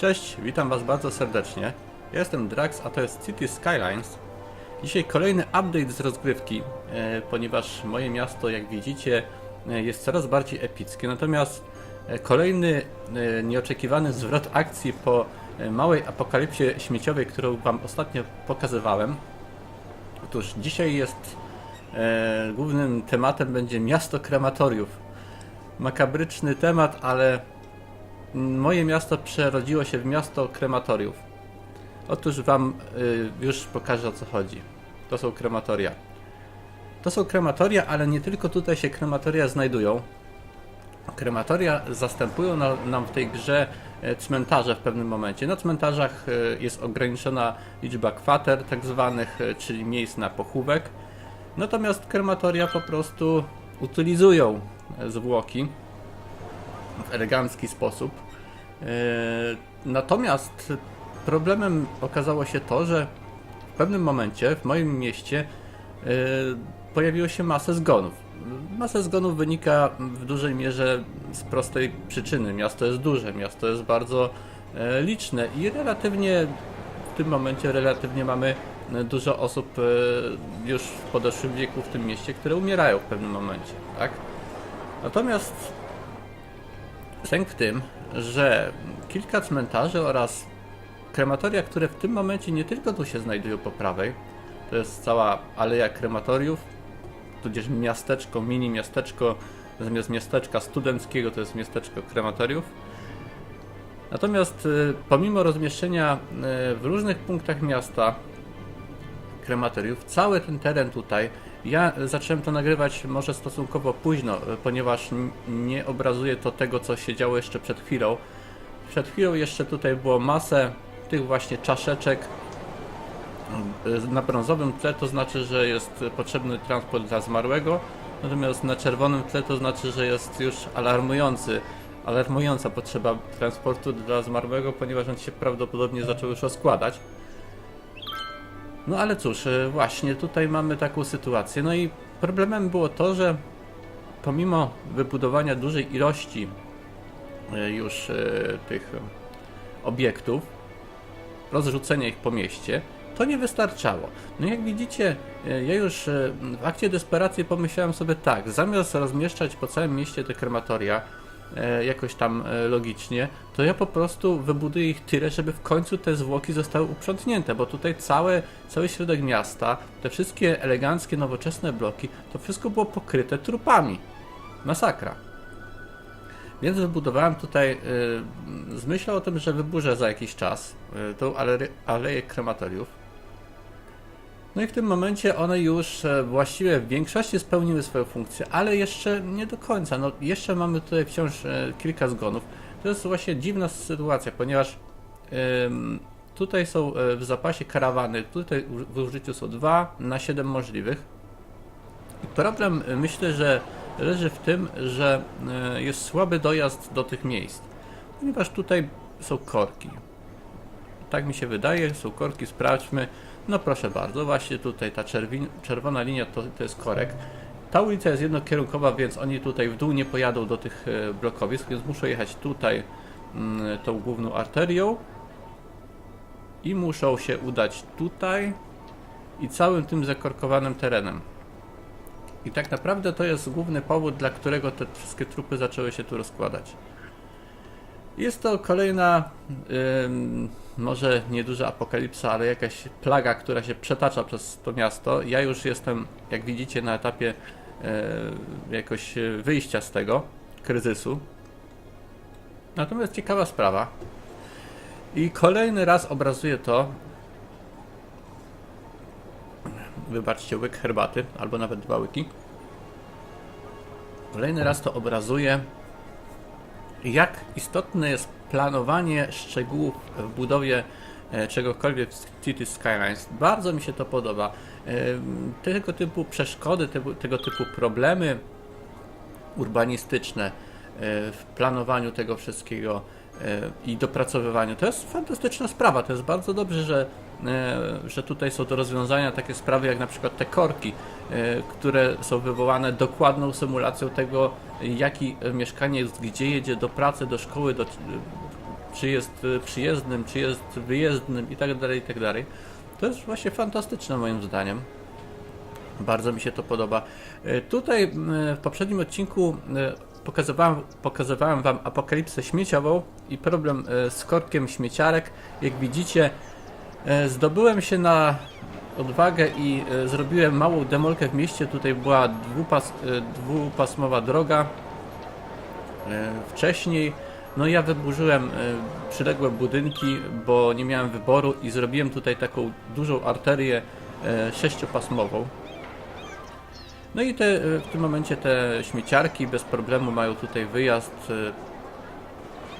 Cześć, witam Was bardzo serdecznie. Ja jestem Drax, a to jest City Skylines. Dzisiaj kolejny update z rozgrywki, e, ponieważ moje miasto, jak widzicie, e, jest coraz bardziej epickie. Natomiast e, kolejny nieoczekiwany zwrot akcji po małej apokalipsie śmieciowej, którą Wam ostatnio pokazywałem. Otóż dzisiaj jest głównym tematem będzie miasto krematoriów. Makabryczny temat, ale Moje miasto przerodziło się w miasto krematoriów. Otóż Wam y, już pokażę o co chodzi. To są krematoria. To są krematoria, ale nie tylko tutaj się krematoria znajdują. Krematoria zastępują na, nam w tej grze e, cmentarze w pewnym momencie. Na cmentarzach e, jest ograniczona liczba kwater, tak zwanych, e, czyli miejsc na pochówek. Natomiast krematoria po prostu utylizują zwłoki w elegancki sposób. E, Natomiast problemem okazało się to, że w pewnym momencie w moim mieście e, pojawiło się masę zgonów. Masa zgonów wynika w dużej mierze z prostej przyczyny. Miasto jest duże, miasto jest bardzo e, liczne i relatywnie w tym momencie relatywnie mamy dużo osób już w podeszłym wieku w tym mieście, które umierają w pewnym momencie, tak? Natomiast Sęk w tym, że kilka cmentarzy oraz krematoria, które w tym momencie nie tylko tu się znajdują po prawej, to jest cała aleja krematoriów, tudzież miasteczko, mini miasteczko, zamiast miasteczka studenckiego to jest miasteczko krematoriów. Natomiast y, pomimo rozmieszczenia y, w różnych punktach miasta krematoriów, cały ten teren tutaj, ja zacząłem to nagrywać może stosunkowo późno, ponieważ nie obrazuje to tego, co się działo jeszcze przed chwilą. Przed chwilą jeszcze tutaj było masę tych właśnie czaszeczek y, na brązowym tle, to znaczy, że jest potrzebny transport dla zmarłego, natomiast na czerwonym tle to znaczy, że jest już alarmujący, alarmująca potrzeba transportu dla zmarłego, ponieważ on się prawdopodobnie zaczął już rozkładać. No ale cóż, e, właśnie tutaj mamy taką sytuację. No i problemem było to, że pomimo wybudowania dużej ilości e, już e, tych obiektów, rozrzucenia ich po mieście, to nie wystarczało. No jak widzicie, ja już w akcie desperacji pomyślałem sobie tak, zamiast rozmieszczać po całym mieście te krematoria, jakoś tam e, logicznie, to ja po prostu wybuduję ich tyle, żeby w końcu te zwłoki zostały uprzątnięte, bo tutaj całe, cały środek miasta, te wszystkie eleganckie, nowoczesne bloki, to wszystko było pokryte trupami. Masakra. Więc wybudowałem tutaj y, z myślą o tym, że wyburzę za jakiś czas tą aleję krematoriów. No i w tym momencie one już e, właściwie w większości spełniły swoją funkcję, ale jeszcze nie do końca. No, jeszcze mamy tutaj wciąż e, kilka zgonów. To jest właśnie dziwna sytuacja, ponieważ tutaj są e, w zapasie karawany, tutaj w użyciu są dwa na 7 możliwych. Problem myślę, że leży w tym, że jest słaby dojazd do tych miejsc, ponieważ tutaj są korki. Tak mi się wydaje, są korki, sprawdźmy. No proszę bardzo, właśnie tutaj ta czerwin, czerwona linia to, to jest korek. Ta ulica jest jednokierunkowa, więc oni tutaj w dół nie pojadą do tych e, blokowisk, więc muszą jechać tutaj mm, tą główną arterią i muszą się udać tutaj i całym tym zakorkowanym terenem. I tak naprawdę to jest główny powód, dla którego te wszystkie trupy zaczęły się tu rozkładać. Jest to kolejna, może nieduża apokalipsa, ale jakaś plaga, która się przetacza przez to miasto. Ja już jestem, jak widzicie, na etapie e, jakoś wyjścia z tego kryzysu. Natomiast ciekawa sprawa. I kolejny raz obrazuje to. Wybaczcie, łyk herbaty, albo nawet dwa łyki. Kolejny raz to obrazuje jak istotne jest planowanie szczegółów w budowie e, czegokolwiek w City Skylines. Bardzo mi się to podoba. E, Tego typu przeszkody, tego, typu problemy urbanistyczne e, w planowaniu tego wszystkiego i dopracowywaniu. To jest fantastyczna sprawa. To jest bardzo dobrze, że, że tutaj są do rozwiązania takie sprawy jak na przykład te korki, e, które są wywołane dokładną symulacją tego, jaki mieszkaniec gdzie jedzie do pracy, do szkoły, do, czy jest przyjezdnym, czy jest wyjezdnym i tak dalej, i tak. To jest właśnie fantastyczne moim zdaniem. Bardzo mi się to podoba. Y, Tutaj w poprzednim odcinku pokazywałem, pokazywałem Wam apokalipsę śmieciową i problem z korkiem śmieciarek. Jak widzicie, zdobyłem się na odwagę i y, zrobiłem małą demolkę w mieście. Tutaj była dwupas, y, dwupasmowa droga. Wcześniej, no ja wyburzyłem przyległe budynki, bo nie miałem wyboru i zrobiłem tutaj taką dużą arterię sześciopasmową. No i te, w tym momencie te śmieciarki bez problemu mają tutaj wyjazd.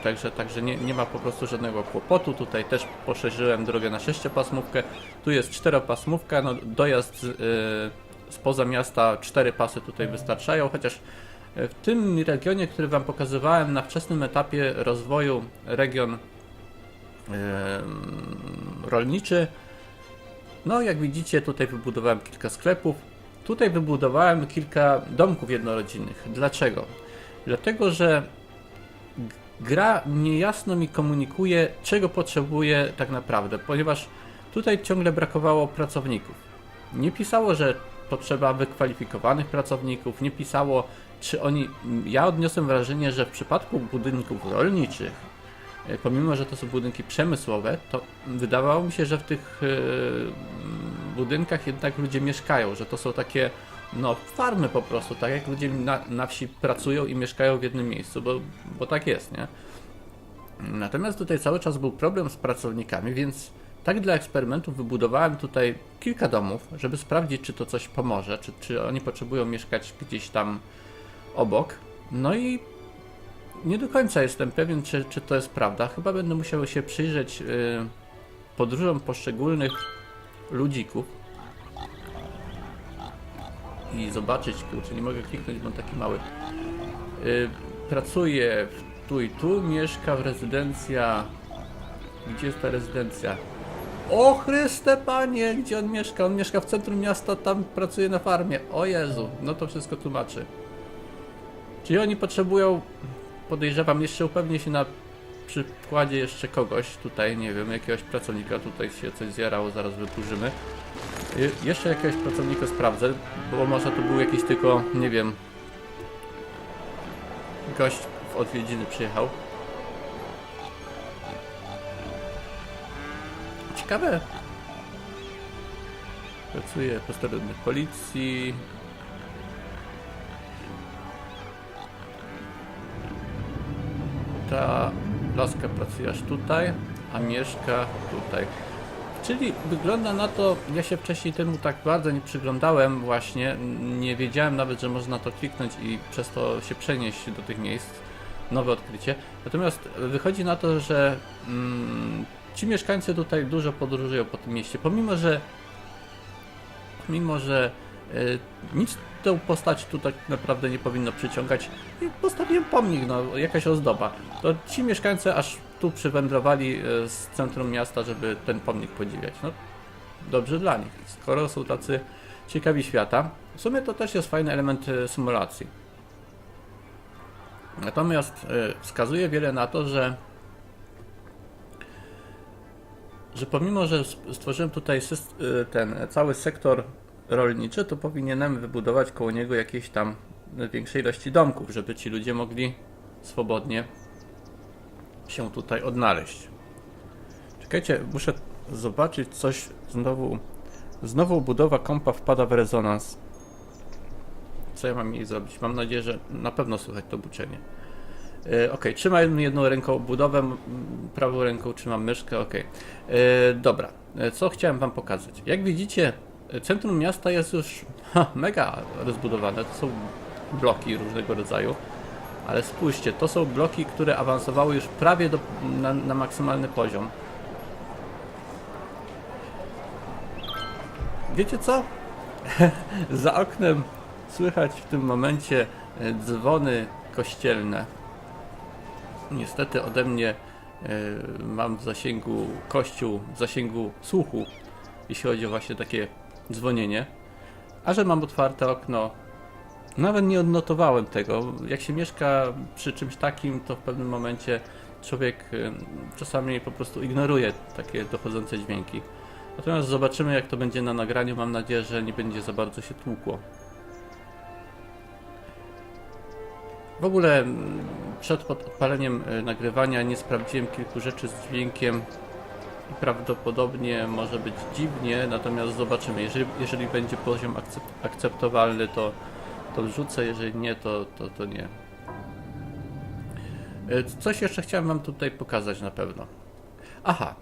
Także, także nie, nie ma po prostu żadnego kłopotu. Tutaj też poszerzyłem drogę na sześciopasmówkę. Tu jest czteropasmówka. No, dojazd z, y, spoza miasta cztery pasy tutaj wystarczają, chociaż y, w tym regionie, który Wam pokazywałem na wczesnym etapie rozwoju, region rolniczy, no, jak widzicie, tutaj wybudowałem kilka sklepów. Tutaj wybudowałem kilka domków jednorodzinnych. Dlaczego? Dlatego, że gra niejasno mi komunikuje, czego potrzebuje tak naprawdę, ponieważ tutaj ciągle brakowało pracowników. Nie pisało, że potrzeba wykwalifikowanych pracowników, nie pisało, czy oni. Ja odniosłem wrażenie, że w przypadku budynków rolniczych, e, pomimo że to są budynki przemysłowe, to wydawało mi się, że w tych e, budynkach jednak ludzie mieszkają, że to są takie no, farmy po prostu, tak jak ludzie na, na wsi pracują i mieszkają w jednym miejscu, bo, bo tak jest, nie? Natomiast tutaj cały czas był problem z pracownikami, więc tak dla eksperymentów wybudowałem tutaj kilka domów, żeby sprawdzić, czy to coś pomoże, czy, czy oni potrzebują mieszkać gdzieś tam obok. No i nie do końca jestem pewien, czy, czy to jest prawda. Chyba będę musiał się przyjrzeć yy, podróżom poszczególnych ludzików i zobaczyć, kurczę, nie mogę kliknąć, bo on taki mały. Yy, pracuje w tu i tu, mieszka w rezydencja. Gdzie jest ta rezydencja? O Chryste Panie, gdzie on mieszka? On mieszka w centrum miasta, tam pracuje na farmie. O Jezu, no to wszystko tłumaczy. Czyli oni potrzebują, podejrzewam, jeszcze upewnię się na przykładzie jeszcze kogoś tutaj, nie wiem, jakiegoś pracownika, tutaj się coś zjarało, zaraz wyburzymy. Je- Jeszcze jakiegoś pracownika sprawdzę, bo może to był jakiś tylko, nie wiem, gość w odwiedziny przyjechał. Ciekawe. Pracuje posterunek policji. Ta laska pracuje aż tutaj, a mieszka tutaj. Czyli wygląda na to, ja się wcześniej temu tak bardzo nie przyglądałem właśnie, nie wiedziałem nawet, że można to kliknąć i przez to się przenieść do tych miejsc, nowe odkrycie. Natomiast wychodzi na to, że mm, ci mieszkańcy tutaj dużo podróżują po tym mieście, pomimo że mimo że y, nic tą postać tu tak naprawdę nie powinno przyciągać. Postawiłem pomnik, no jakaś ozdoba. To ci mieszkańcy aż tu przywędrowali y, z centrum miasta, żeby ten pomnik podziwiać. No dobrze dla nich, skoro są tacy ciekawi świata. W sumie to też jest fajny element y, symulacji. Natomiast y, wskazuje wiele na to, że że pomimo, że stworzyłem tutaj ten cały sektor rolniczy, to powinienem wybudować koło niego jakieś tam większej ilości domków, żeby ci ludzie mogli swobodnie się tutaj odnaleźć. Czekajcie, muszę zobaczyć coś znowu. Znowu budowa kompa wpada w rezonans. Co ja mam jej zrobić? Mam nadzieję, że na pewno słychać to buczenie. E, Ok, trzymam jedną ręką budowę, prawą ręką trzymam myszkę, ok. E, dobra, E, co chciałem Wam pokazać? Jak widzicie, centrum miasta jest już mega rozbudowane, to są bloki różnego rodzaju, ale spójrzcie, to są bloki, które awansowały już prawie do, na, na maksymalny poziom. Wiecie co? Za oknem słychać w tym momencie e, dzwony kościelne. Niestety ode mnie e, mam w zasięgu kościół, w zasięgu słuchu, jeśli chodzi o właśnie takie dzwonienie. A że mam otwarte okno, nawet nie odnotowałem tego. Jak się mieszka przy czymś takim, to w pewnym momencie człowiek y, czasami po prostu ignoruje takie dochodzące dźwięki. Natomiast zobaczymy jak to będzie na nagraniu. Mam nadzieję, że nie będzie za bardzo się tłukło. W ogóle mm, przed odpaleniem y, nagrywania nie sprawdziłem kilku rzeczy z dźwiękiem i prawdopodobnie może być dziwnie, natomiast zobaczymy. Jeżeli, jeżeli będzie poziom akcept, akceptowalny, to, to wrzucę, jeżeli nie, to, to, to nie. Y, Coś jeszcze chciałem Wam tutaj pokazać na pewno. Aha,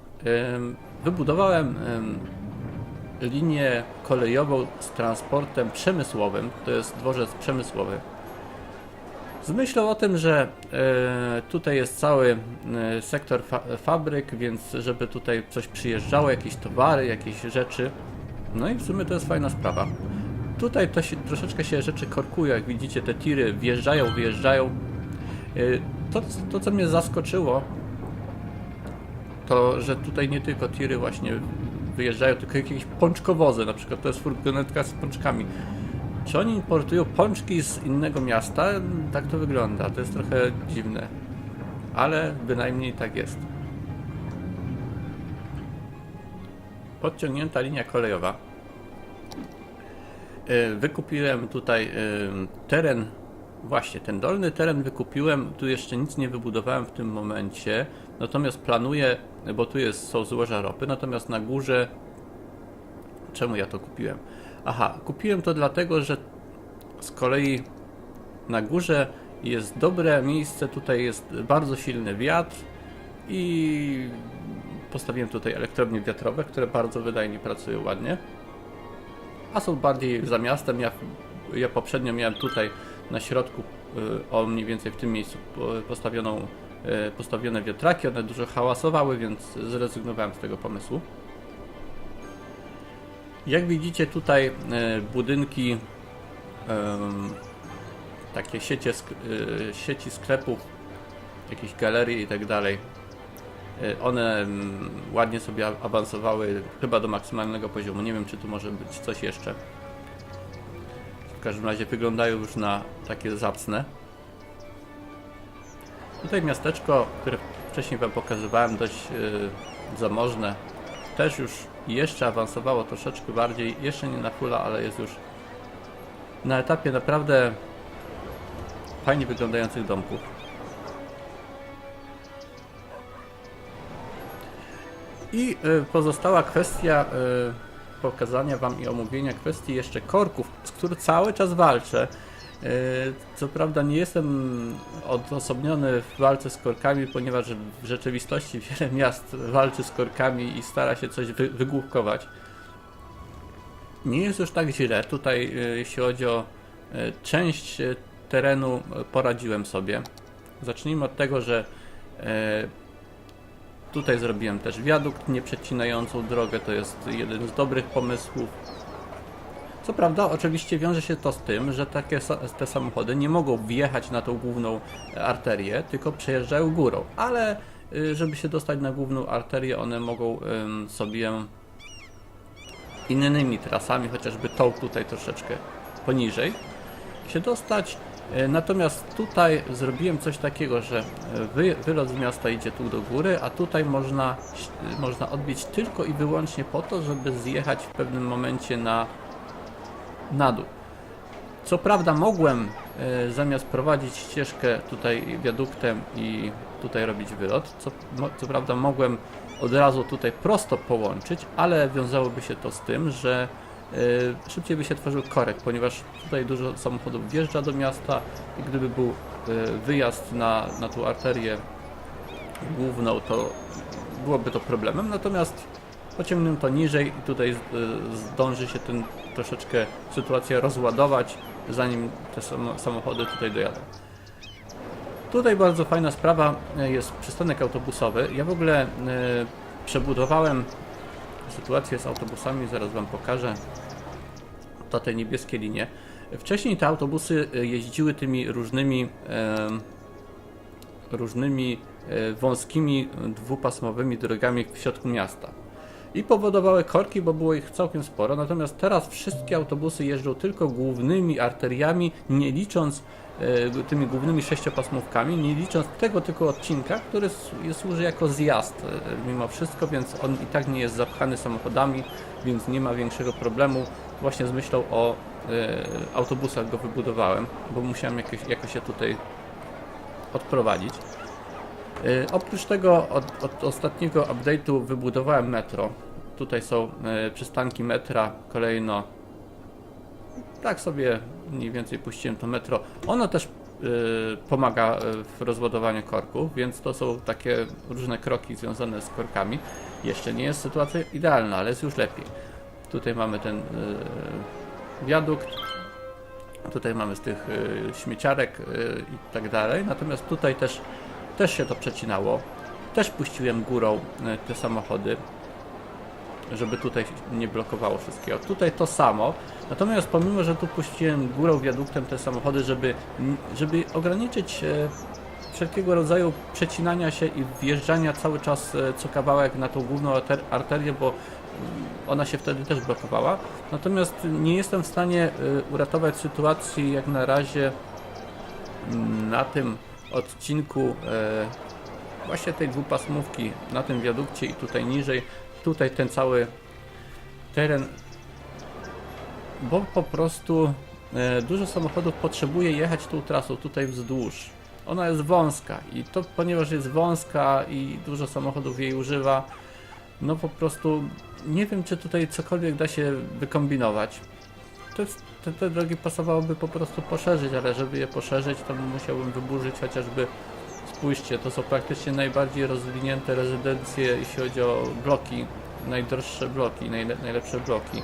wybudowałem linię kolejową z transportem przemysłowym, to jest dworzec przemysłowy. Z myślą o tym, że e, tutaj jest cały e, sektor fa fabryk, więc żeby tutaj coś przyjeżdżało, jakieś towary, jakieś rzeczy. No i w sumie to jest fajna sprawa. Tutaj to się, troszeczkę się rzeczy korkuje, jak widzicie te tiry wjeżdżają, wyjeżdżają. E, to, to co mnie zaskoczyło, to że tutaj nie tylko tiry właśnie wyjeżdżają, tylko jakieś pączkowozy, na przykład to jest furgonetka z pączkami. Czy oni importują pączki z innego miasta? Tak to wygląda. To jest trochę dziwne. Ale bynajmniej tak jest. Podciągnięta linia kolejowa. Y, Wykupiłem tutaj y, teren. Właśnie, ten dolny teren wykupiłem. Tu jeszcze nic nie wybudowałem w tym momencie. Natomiast planuję, bo tu jest, są złoża ropy. Natomiast na górze Czemu ja to kupiłem? Aha, kupiłem to dlatego, że z kolei na górze jest dobre miejsce, tutaj jest bardzo silny wiatr i postawiłem tutaj elektrownie wiatrowe, które bardzo wydajnie pracują ładnie. A są bardziej za miastem. Ja, ja poprzednio miałem tutaj na środku, y, o mniej więcej w tym miejscu po- postawioną, y, postawione wiatraki. One dużo hałasowały, więc zrezygnowałem z tego pomysłu. Jak widzicie tutaj e, budynki, takie sieci sklepów, jakieś galerie i tak dalej, one mm, ładnie sobie awansowały chyba do maksymalnego poziomu. Nie wiem, czy tu może być coś jeszcze. W każdym razie wyglądają już na takie zacne. Tutaj miasteczko, które wcześniej Wam pokazywałem, dość e, zamożne, też już jeszcze awansowało troszeczkę bardziej, jeszcze nie na fulla, ale jest już na etapie naprawdę fajnie wyglądających domków. I y, pozostała kwestia y, pokazania Wam i omówienia kwestii jeszcze korków, z których cały czas walczę. Y, Co prawda nie jestem odosobniony w walce z korkami, ponieważ w rzeczywistości wiele miast walczy z korkami i stara się coś wy wygłupkować. Nie jest już tak źle. Tutaj, jeśli chodzi o część terenu, poradziłem sobie. Zacznijmy od tego, że tutaj zrobiłem też wiadukt nieprzecinającą drogę. To jest jeden z dobrych pomysłów. Co prawda, oczywiście wiąże się to z tym, że takie te samochody nie mogą wjechać na tą główną arterię, tylko przejeżdżają górą. Ale y, żeby się dostać na główną arterię, one mogą sobie innymi trasami, chociażby tą tutaj troszeczkę poniżej, się dostać. E, Natomiast tutaj zrobiłem coś takiego, że e, wy, wylot z miasta idzie tu do góry, a tutaj można, można odbić tylko i wyłącznie po to, żeby zjechać w pewnym momencie na na dół. Co prawda mogłem e, zamiast prowadzić ścieżkę tutaj wiaduktem i tutaj robić wylot, co, co prawda mogłem od razu tutaj prosto połączyć, ale wiązałoby się to z tym, że e, szybciej by się tworzył korek, ponieważ tutaj dużo samochodów wjeżdża do miasta i gdyby był e, wyjazd na, na tą arterię główną, to byłoby to problemem, natomiast pociągnę to niżej i tutaj z- zdąży się ten troszeczkę sytuacja rozładować, zanim te samo- samochody tutaj dojadą. Tutaj bardzo fajna sprawa e, jest przystanek autobusowy. Ja w ogóle e, przebudowałem sytuację z autobusami, zaraz Wam pokażę. To te niebieskie linie. Wcześniej te autobusy e, jeździły tymi różnymi różnymi e, wąskimi dwupasmowymi drogami w środku miasta. I powodowały korki, bo było ich całkiem sporo. Natomiast teraz wszystkie autobusy jeżdżą tylko głównymi arteriami, nie licząc e, tymi głównymi sześciopasmówkami, nie licząc tego tylko odcinka, który służy jako zjazd e, mimo wszystko, więc on i tak nie jest zapchany samochodami, więc nie ma większego problemu. Właśnie z myślą o e, autobusach go wybudowałem, bo musiałem jakoś, jakoś się tutaj odprowadzić. Oprócz tego od, od ostatniego update'u wybudowałem metro. Tutaj są e, przystanki metra kolejno. Tak sobie mniej więcej puściłem to metro. Ono też e, pomaga e, w rozładowaniu korków, więc to są takie różne kroki związane z korkami. Jeszcze nie jest sytuacja idealna, ale jest już lepiej. Tutaj mamy ten wiadukt. Tutaj mamy z tych śmieciarek i tak dalej. Natomiast tutaj też też się to przecinało. Też puściłem górą te samochody, żeby tutaj nie blokowało wszystkiego. Tutaj to samo. Natomiast pomimo, że tu puściłem górą wiaduktem te samochody, żeby, żeby ograniczyć e, wszelkiego rodzaju przecinania się i wjeżdżania cały czas e, co kawałek na tą główną arter- arterię, bo mm, ona się wtedy też blokowała. Natomiast nie jestem w stanie e, uratować sytuacji jak na razie mm, na tym odcinku właśnie tej dwupasmówki na tym wiadukcie i tutaj niżej, tutaj ten cały teren, bo po prostu e, dużo samochodów potrzebuje jechać tą trasą tutaj wzdłuż. Ona jest wąska i to ponieważ jest wąska i dużo samochodów jej używa, no po prostu nie wiem czy tutaj cokolwiek da się wykombinować. To jest, te, te drogi pasowałoby po prostu poszerzyć, ale żeby je poszerzyć, to musiałbym wyburzyć chociażby. Spójrzcie, to są praktycznie najbardziej rozwinięte rezydencje, jeśli chodzi o bloki, najdroższe bloki, najle, najlepsze bloki.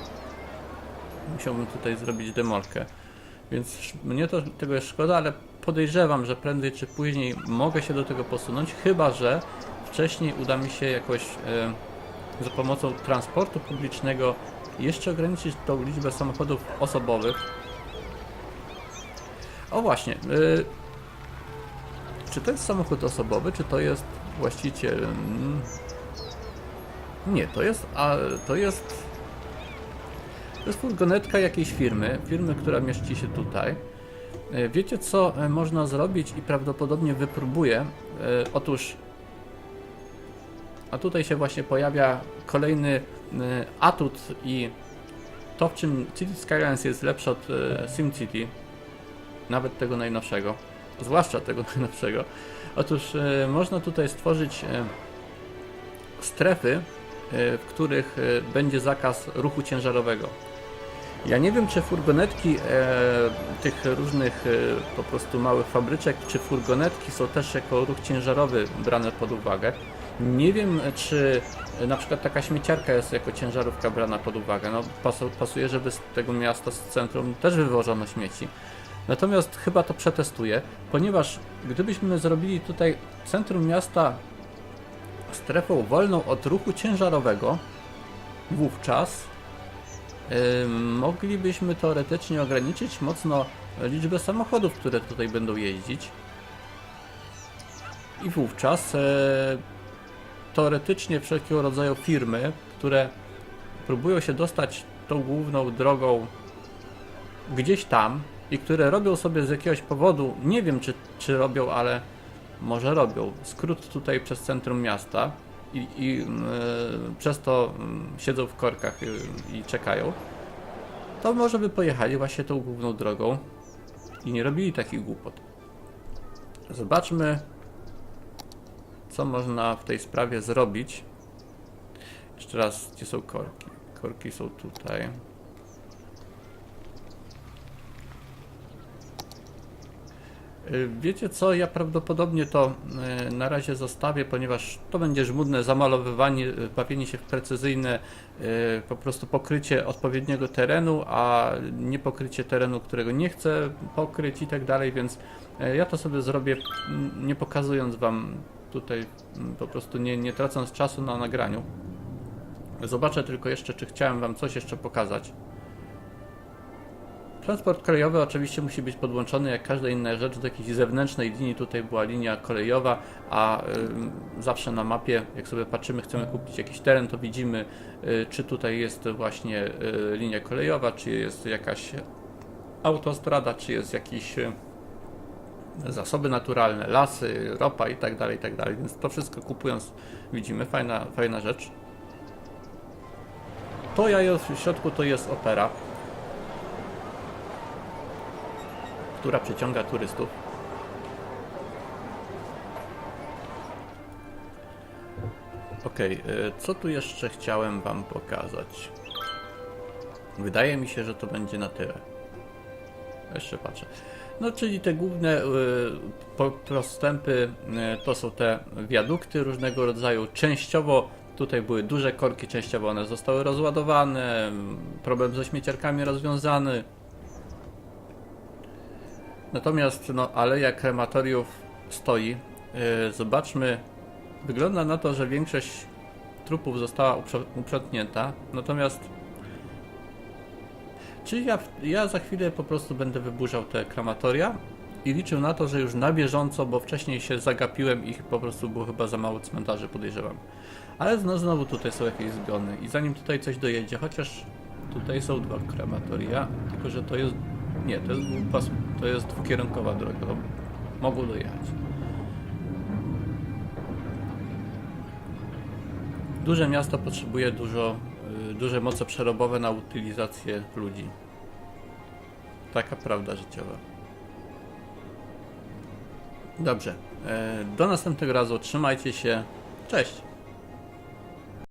Musiałbym tutaj zrobić demolkę. Więc mnie to, tego jest szkoda, ale podejrzewam, że prędzej czy później mogę się do tego posunąć, chyba że wcześniej uda mi się jakoś e, za pomocą transportu publicznego jeszcze ograniczyć tą liczbę samochodów osobowych. O właśnie, y, czy to jest samochód osobowy, czy to jest właściciel? Nie, to jest, a to jest to jest furgonetka jakiejś firmy, firmy, która mieści się tutaj. E, Wiecie co e, można zrobić i prawdopodobnie wypróbuję? E, Otóż a tutaj się właśnie pojawia kolejny atut i to, w czym City Skylines jest lepsze od SimCity, nawet tego najnowszego, zwłaszcza tego najnowszego. Otóż e, można tutaj stworzyć e, strefy, e, w których będzie zakaz ruchu ciężarowego. Ja nie wiem, czy furgonetki tych różnych po prostu małych fabryczek, czy furgonetki są też jako ruch ciężarowy brane pod uwagę. Nie wiem, czy na przykład taka śmieciarka jest jako ciężarówka brana pod uwagę. No, pasu, pasuje, żeby z tego miasta, z centrum też wywożono śmieci. Natomiast chyba to przetestuję, ponieważ gdybyśmy zrobili tutaj centrum miasta strefą wolną od ruchu ciężarowego, wówczas Ym, moglibyśmy teoretycznie ograniczyć mocno liczbę samochodów, które tutaj będą jeździć. I wówczas e, teoretycznie wszelkiego rodzaju firmy, które próbują się dostać tą główną drogą gdzieś tam i które robią sobie z jakiegoś powodu, nie wiem czy, czy robią, ale może robią, skrót tutaj przez centrum miasta i, i e, przez to mm, siedzą w korkach i, i czekają, to może by pojechali właśnie tą główną drogą i nie robili takich głupot. Zobaczmy, co można w tej sprawie zrobić. Jeszcze raz, gdzie są korki? Korki są tutaj. Wiecie co, ja prawdopodobnie to y, na razie zostawię, ponieważ to będzie żmudne zamalowywanie, y, bawienie się w precyzyjne y, po prostu pokrycie odpowiedniego terenu, a nie pokrycie terenu, którego nie chcę pokryć i tak dalej, więc y, ja to sobie zrobię nie pokazując Wam tutaj, mm, po prostu nie, nie tracąc czasu na nagraniu. Zobaczę tylko jeszcze, czy chciałem Wam coś jeszcze pokazać. Transport kolejowy oczywiście musi być podłączony jak każda inna rzecz do jakiejś zewnętrznej linii. Tutaj była linia kolejowa, a ym, zawsze na mapie, jak sobie patrzymy, chcemy kupić jakiś teren, to widzimy, y, czy tutaj jest właśnie y, linia kolejowa, czy jest jakaś autostrada, czy jest jakiś y, zasoby naturalne, lasy, ropa i tak dalej, i tak dalej. Więc to wszystko kupując widzimy, fajna, fajna rzecz. To jajo w środku to jest opera, która przyciąga turystów. Ok, co tu jeszcze chciałem Wam pokazać? Wydaje mi się, że to będzie na tyle. Jeszcze patrzę. No, czyli te główne y, po- prostępy y, to są te wiadukty różnego rodzaju. Częściowo tutaj były duże korki, częściowo one zostały rozładowane. Problem ze śmieciarkami rozwiązany. Natomiast no, aleja krematoriów stoi. Y, zobaczmy. Wygląda na to, że większość trupów została uprzątnięta. Natomiast czy ja, ja za chwilę po prostu będę wyburzał te krematoria i liczył na to, że już na bieżąco, bo wcześniej się zagapiłem i po prostu było chyba za mało cmentarzy, podejrzewam. Ale no, znowu tutaj są jakieś zgony i zanim tutaj coś dojedzie, chociaż tutaj są dwa krematoria, tylko że to jest, nie, to jest, to jest dwukierunkowa droga, mogą dojechać. Duże miasto potrzebuje dużo, y, duże moce przerobowe na utylizację ludzi. Taka prawda życiowa. Dobrze. e, Do następnego razu. Trzymajcie się. Cześć.